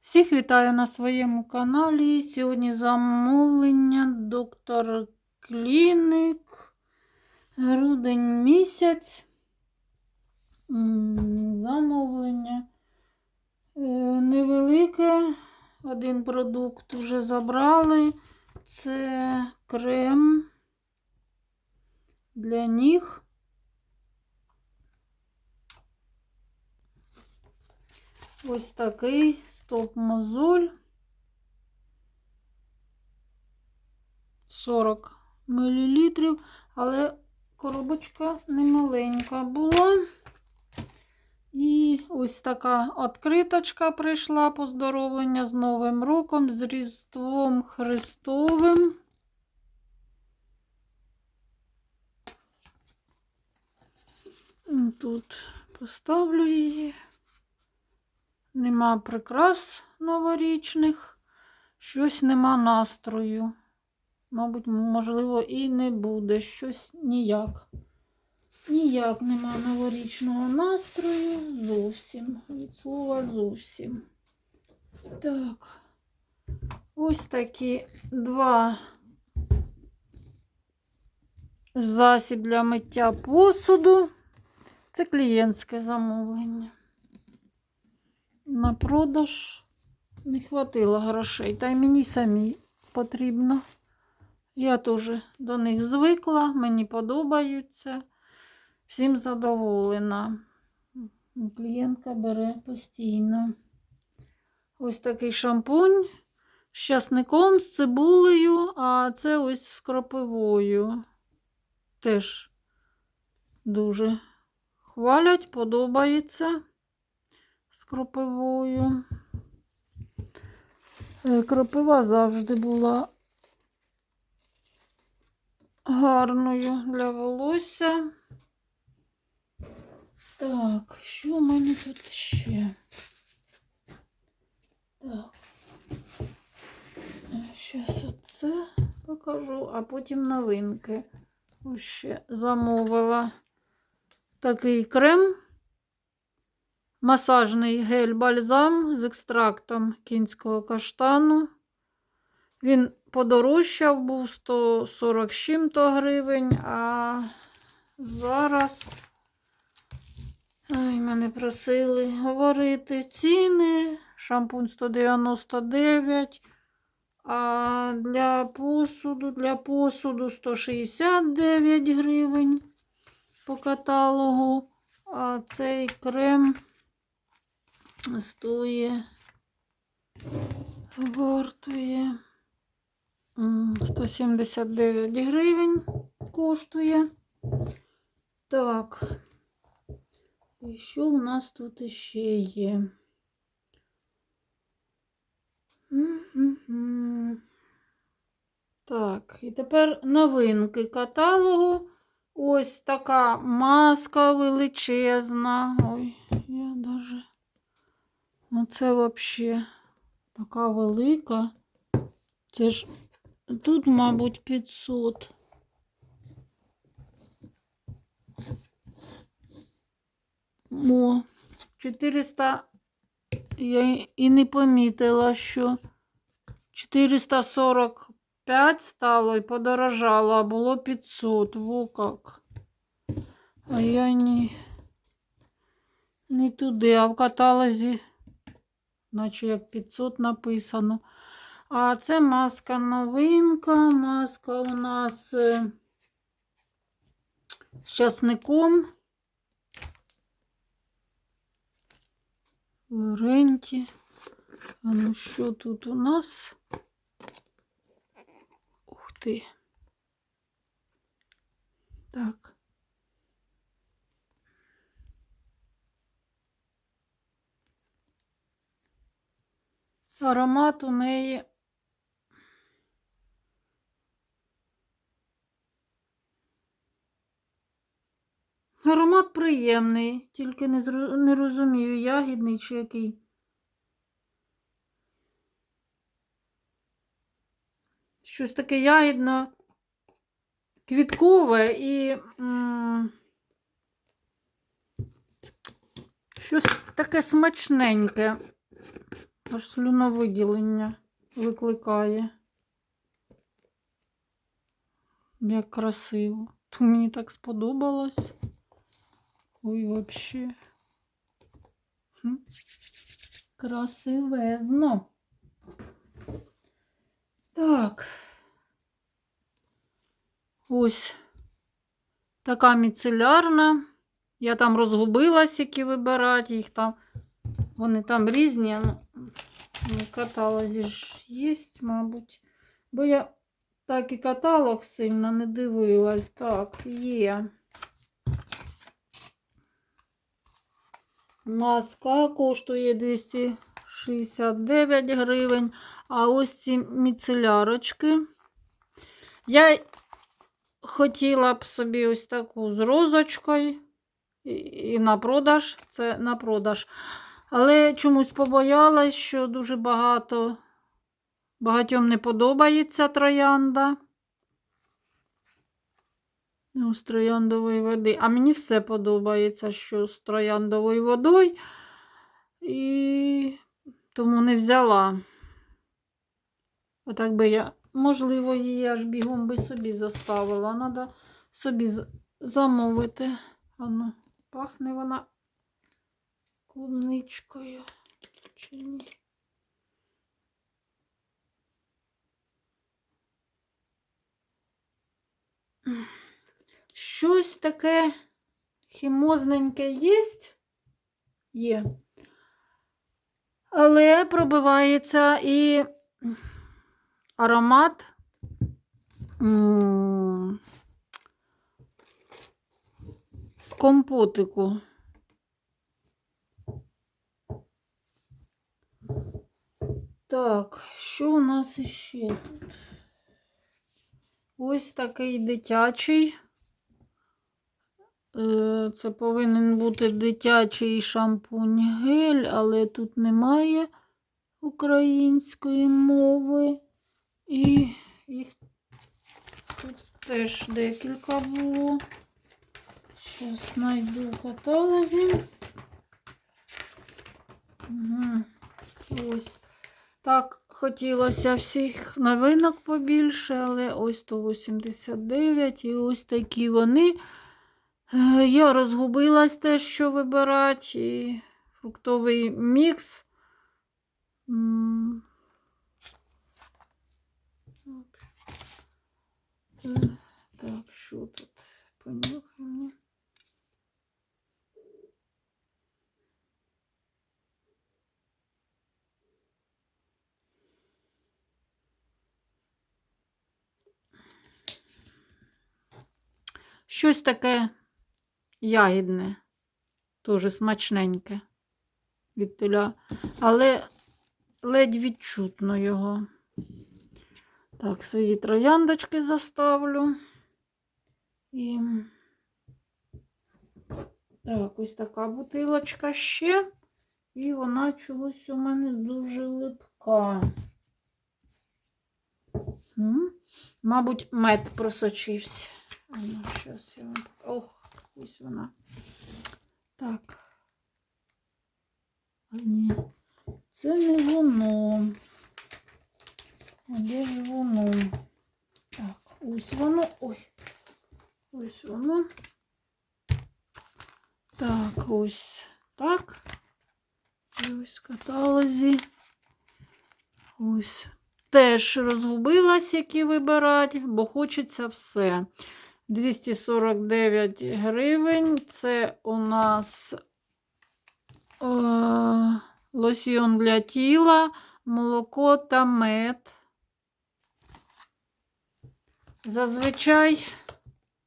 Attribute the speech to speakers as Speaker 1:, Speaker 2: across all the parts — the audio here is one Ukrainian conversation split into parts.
Speaker 1: Всіх вітаю на своєму каналі. Сьогодні замовлення доктор Кліник. Грудень місяць. Замовлення е, невелике. Один продукт вже забрали. Це крем для ніг. Ось такий стоп-мозоль. 40 мл, але коробочка немаленька була. І ось така відкриточка прийшла поздоровлення з Новим роком, з Різдвом Христовим. Тут поставлю її. Нема прикрас новорічних, щось нема настрою. Мабуть, можливо, і не буде. Щось ніяк. Ніяк нема новорічного настрою. Зовсім. Від слова зовсім. Так. Ось такі два засіб для миття посуду. Це клієнтське замовлення. На продаж не хватило грошей, та й мені самі потрібно. Я теж до них звикла, мені подобаються. Всім задоволена. Клієнтка бере постійно. Ось такий шампунь з часником, з цибулею, а це ось з кропивою. Теж дуже хвалять, подобається з кропивою. Е, Кропива завжди була гарною для волосся. Так, що в мене тут ще? Так. Зараз оце покажу, а потім новинки. Ось ще замовила такий крем. Масажний гель-бальзам з екстрактом кінського каштану. Він подорожчав, був 140 чим-то гривень, а зараз Ой, мене просили говорити ціни. Шампунь 199, а для посуду, для посуду 169 гривень по каталогу. А цей крем стоїть, вартує 179 гривень коштує. Так. І що у нас тут ще є? Так, і тепер новинки каталогу. Ось така маска величезна. Ой. Ну, це взагалі така велика. Це ж тут, мабуть, 500. О, 400. Я і не помітила, що 445 стало і подорожало, а було 500. Во как. А я не, не туди, а в каталозі, наче як 500 написано. А це маска новинка. Маска у нас е, з часником. Лоренті. А ну що тут у нас? Ух ти. Так. Аромат у неї. Аромат приємний, тільки не, зро- не розумію, ягідний чи який. Щось таке ягідно квіткове і м, щось таке смачненьке. Аж слюновиділення викликає. Як красиво. То мені так сподобалось. Ой, вообще. Красивезно. Так. Ось така міцелярна. Я там розгубилась, які вибирати. Їх там. Вони там різні. Ну, каталозі ж є, мабуть. Бо я так і каталог сильно не дивилась. Так, є. Маска коштує 269 гривень. А ось ці міцелярочки. Я хотіла б собі ось таку з розочкою. І на продаж. Це на продаж. Але чомусь побоялась, що дуже багато. Багатьом не подобається троянда. Ну, з трояндової води. А мені все подобається, що з трояндовою водою. І тому не взяла. Отак би я, можливо, її аж бігом би собі заставила. Треба собі замовити. Ану, пахне вона клубничкою. Чи ні? Щось таке хімозненьке є? Є. Але пробивається і аромат компотику. Так, що у нас іще тут? Ось такий дитячий. Е, Це повинен бути дитячий шампунь гель, але тут немає української мови. І їх тут теж декілька було. Зараз знайду в каталозі. Угу. Ось. Так, хотілося всіх новинок побільше, але ось 189 і ось такі вони. Е, Я розгубилась теж, що вибирати. І фруктовий мікс. Е, Так, що тут? Щось таке ягідне, теж смачненьке від теля, але ледь відчутно його. Так, свої трояндочки заставлю. І так, ось така бутилочка ще. І вона чогось у мене дуже липка. М? Мабуть, мед просочився. А ну, щас я вам. Ох, ось вона. Так. А ні, це не воно. А де ж воно? Так, ось воно. Ой. Ось воно. Так, ось так. І ось каталозі. Ось. Теж розгубилась, які вибирати, бо хочеться все. 249 гривень. Це у нас е, лосьйон для тіла, молоко та мед. Зазвичай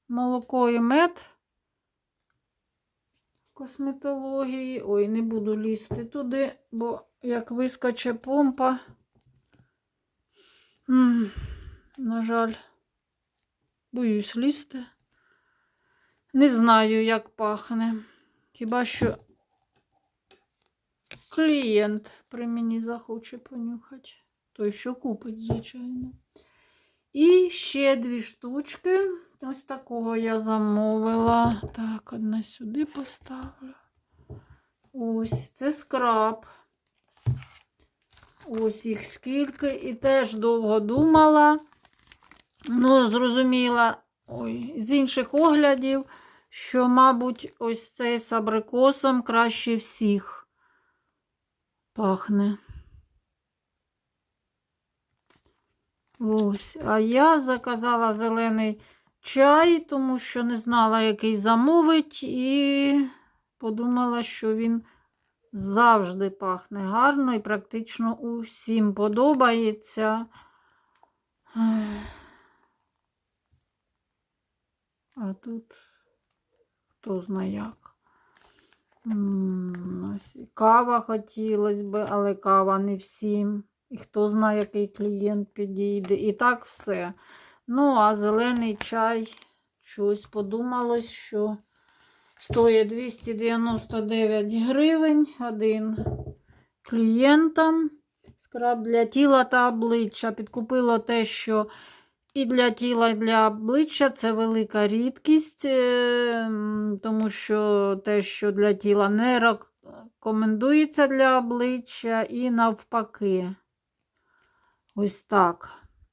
Speaker 1: молоко і мед косметології. Ой, не буду лізти туди, бо як вискоче помпа. М, На жаль, боюсь лізти. Не знаю, як пахне. Хіба що клієнт при мені захоче понюхати. Той, що купить, звичайно. І ще дві штучки. Ось такого я замовила. Так, одна сюди поставлю. Ось, це скраб. Ось їх скільки. І теж довго думала. Ну, зрозуміла ой, з інших оглядів, що, мабуть, ось цей з абрикосом краще всіх пахне. Ось. А я заказала зелений чай, тому що не знала, який замовить, і подумала, що він завжди пахне гарно і практично усім подобається. А тут хто знає як. Кава хотілося би, але кава не всім. І хто знає, який клієнт підійде. І так все. Ну, а зелений чай, щось подумалось, що стоїть 299 гривень один клієнтам. Скраб для тіла та обличчя. Підкупило те, що і для тіла, і для обличчя це велика рідкість, е, тому що те, що для тіла не рекомендується для обличчя, і навпаки. Ось так.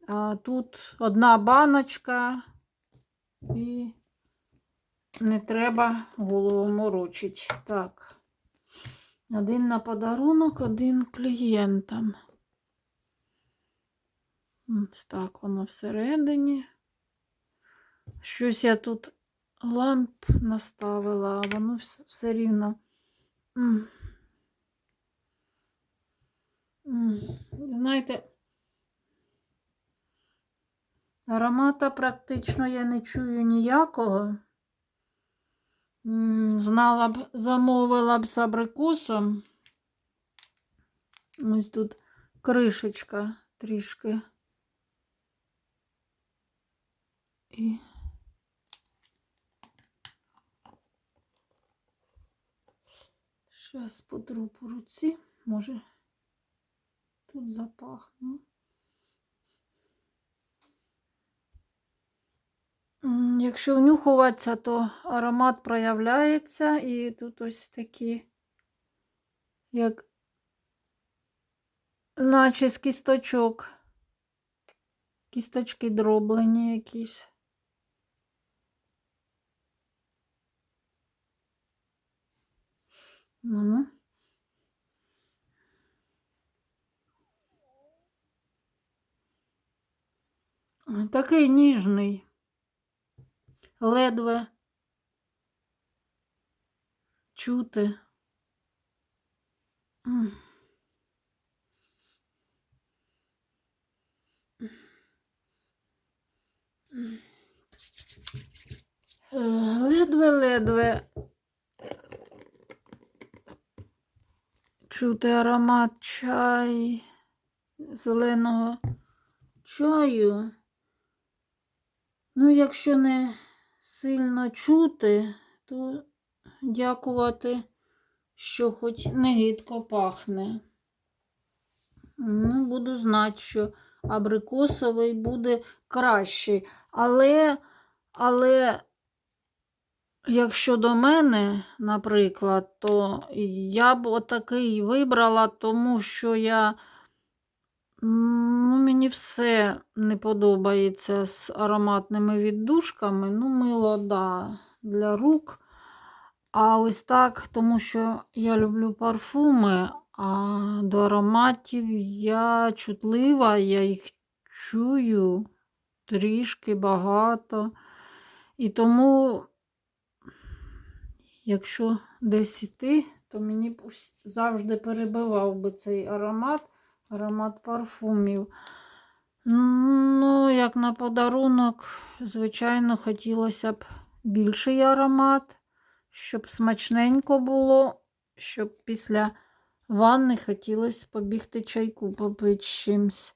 Speaker 1: А тут одна баночка і не треба голову морочити. Так. Один на подарунок, один клієнтам. Ось так воно всередині. Щось я тут ламп наставила, а воно все рівно. Знаєте, аромата практично я не чую ніякого. Знала б, замовила б з абрикосом. Ось тут кришечка трішки. І Зараз потру по руці. Може, тут запахну. Якщо внюхуватися, то аромат проявляється, і тут ось такі, як наче з кісточок. Кісточки дроблені якісь. Ну. Такий ніжний. Ледве чути. Ледве-ледве чути аромат чай, зеленого чаю. Ну, якщо не сильно чути, то дякувати, що хоч не гидко пахне. Ну, буду знати, що абрикосовий буде кращий. Але, але, якщо до мене, наприклад, то я б отакий вибрала, тому що я. Ну, мені все не подобається з ароматними віддушками. Ну, мило, да, для рук. А ось так, тому що я люблю парфуми, а до ароматів я чутлива, я їх чую трішки багато. І тому, якщо десь іти, то мені б завжди перебивав би цей аромат, аромат парфумів. Ну, як на подарунок, звичайно, хотілося б більший аромат, щоб смачненько було, щоб після ванни хотілося побігти чайку попити з чимсь.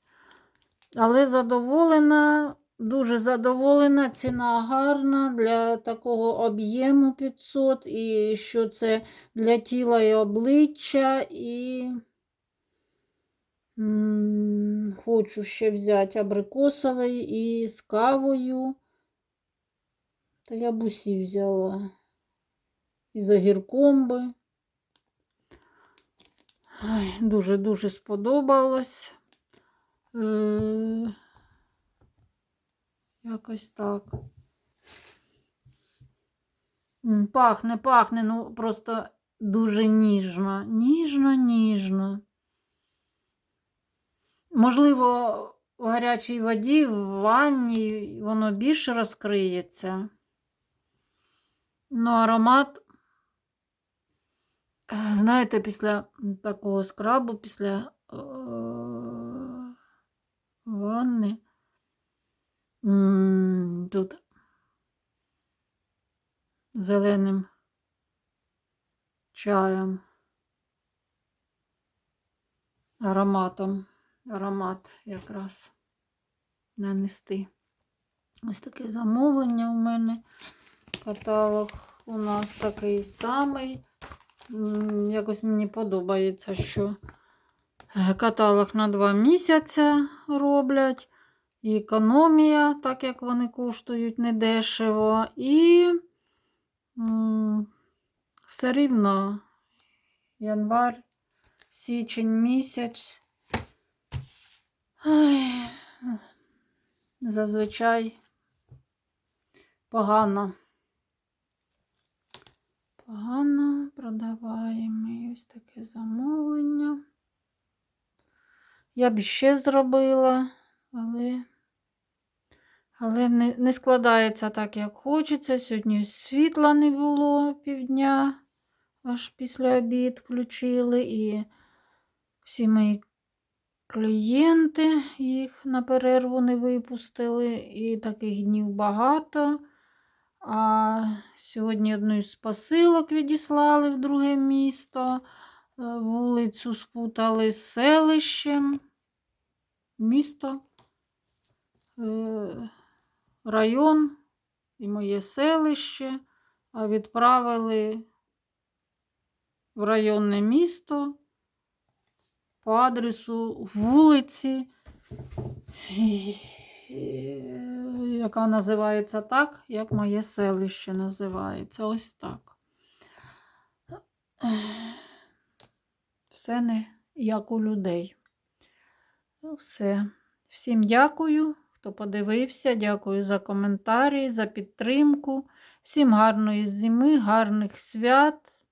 Speaker 1: Але задоволена, дуже задоволена, ціна гарна для такого об'єму 500, і що це для тіла і обличчя, і хочу ще взяти абрикосовий і з кавою. Та я б усі взяла. І за гірком би. Дуже-дуже сподобалось. Е, Якось так. Пахне, пахне, ну просто дуже ніжно. Ніжно, ніжно. Можливо, в гарячій воді, в ванні воно більше розкриється. Ну, аромат, е, знаєте, після такого скрабу, після е, ванни. Тут зеленим чаєм, ароматом, аромат якраз нанести. Ось таке замовлення у мене. Каталог у нас такий самий. Якось мені подобається, що е, каталог на 2 місяці роблять. І економія, так як вони коштують недешево. І все рівно январ, січень місяць. Ой, зазвичай погано. Погано продаваємо. І ось таке замовлення. Я б ще зробила, але, але не, не складається так, як хочеться. Сьогодні світла не було півдня, аж після обід включили. І всі мої клієнти їх на перерву не випустили. І таких днів багато. А сьогодні одну з посилок відіслали в друге місто. Е, Вулицю спутали з селищем. Місто, е, район і моє селище, а відправили в районне місто по адресу вулиці, яка називається так, як моє селище називається. Ось так. Все не як у людей. Ну, все. Всім дякую, хто подивився. Дякую за коментарі, за підтримку. Всім гарної зими, гарних свят.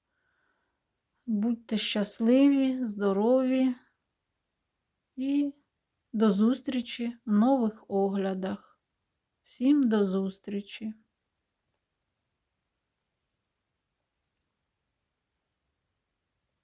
Speaker 1: Будьте щасливі, здорові і до зустрічі в нових оглядах. Всім до зустрічі!